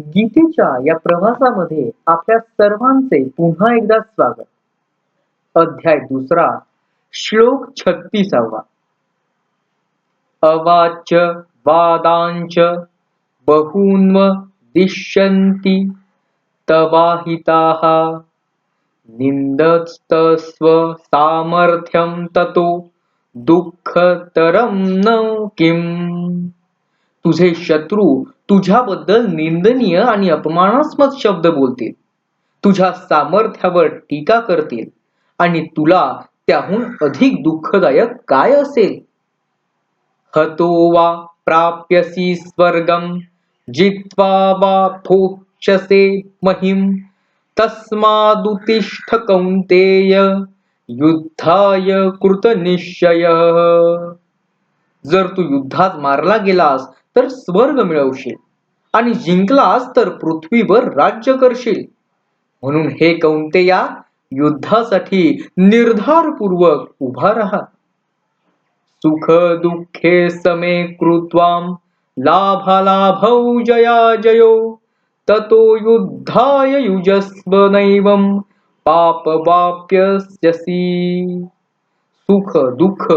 गीतेच्या या प्रवासामध्ये आपल्या सर्वांचे पुन्हा एकदा स्वागत. अध्याय दुसरा श्लोक छत्तीसावा. अवाच वादांच बहून्व दिश्यन्ति तवाहिताः। निन्दस्तस्व सामर्थ्यं ततो दुःखतरं न किम्। तुझे शत्रू तुझ्याबद्दल निंदनीय आणि अपमानास्पद शब्द बोलतील. तुझ्या सामर्थ्यावर टीका करतील आणि तुला त्याहून अधिक दुःखदायक काय असेल? हतो वा प्राप्यसी स्वर्गम जित्वा वा भोक्ष्यसे महिम तस्मादुतिष्ठ कौंतेय युद्धाय कृतनिश्चय। जर तू युद्धात मारला गेलास तर स्वर्ग मिळवशील आणि जिंकलास तर पृथ्वीवर राज्य करशील. म्हणून हे कौंतेया युद्धासाठी निर्धारपूर्वक उभा राहा. सुख दुःखे समे कृत्वाम लाभालाभौ जया जयो ततो युद्धाय युजस्व नैवम पाप वाप्यस्यसी सुख दुःख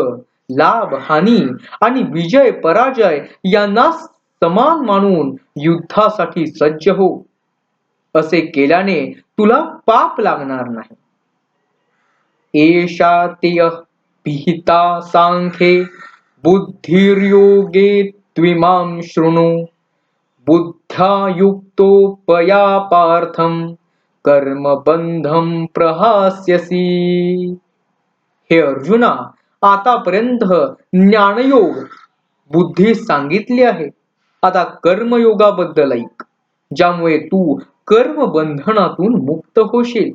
लाभ हानी आणि विजय पराजय यांना समान मानून युद्धासाठी सज्ज हो. असे केल्याने तुला पाप लागणार नाही. एषा तेय पिहिता सांखे बुद्धिर्योगे त्विमां शृणु। बुद्ध्या युक्तोपया पार्थम कर्मबंधम प्रहास्यसी। हे अर्जुना आतापर्यंत ज्ञानयोग बुद्धी सांगितली आहे. आता कर्मयोगाबद्दल ऐक ज्यामुळे तू कर्म बंधनातून मुक्त होशील.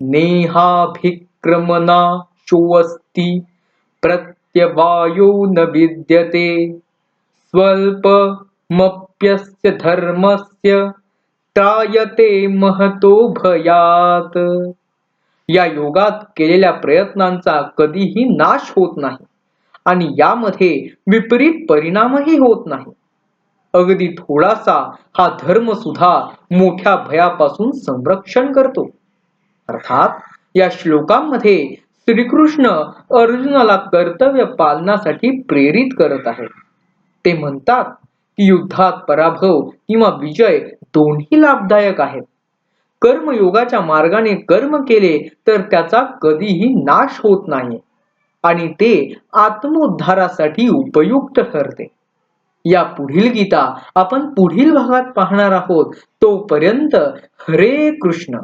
नेहाभिक्रमना शोअस्ति प्रत्यवायो न विद्यते स्वल्पमप्यस्य धर्मस्य त्रायते महतो भयात. या योगात केलेल्या प्रयत्नांचा कधीही नाश होत नाही आणि यामध्ये विपरीत परिणामही होत नाही. अगदी थोडासा हा धर्म सुद्धा मोठ्या भयापासून संरक्षण करतो. अर्थात या श्लोकांमध्ये श्रीकृष्ण अर्जुनाला कर्तव्य पालनासाठी प्रेरित करत आहेत ते म्हणतात की युद्धात पराभव किंवा विजय दोन्ही लाभदायक आहेत. कर्मयोगाच्या मार्गाने कर्म केले तर त्याचा कधीही नाश होत नाही. आणि ते आत्मोद्धारासाठी उपयुक्त ठरते. या पुढील गीता आपण पुढील भागात पाहणार आहोत. तोपर्यंत हरे कृष्ण.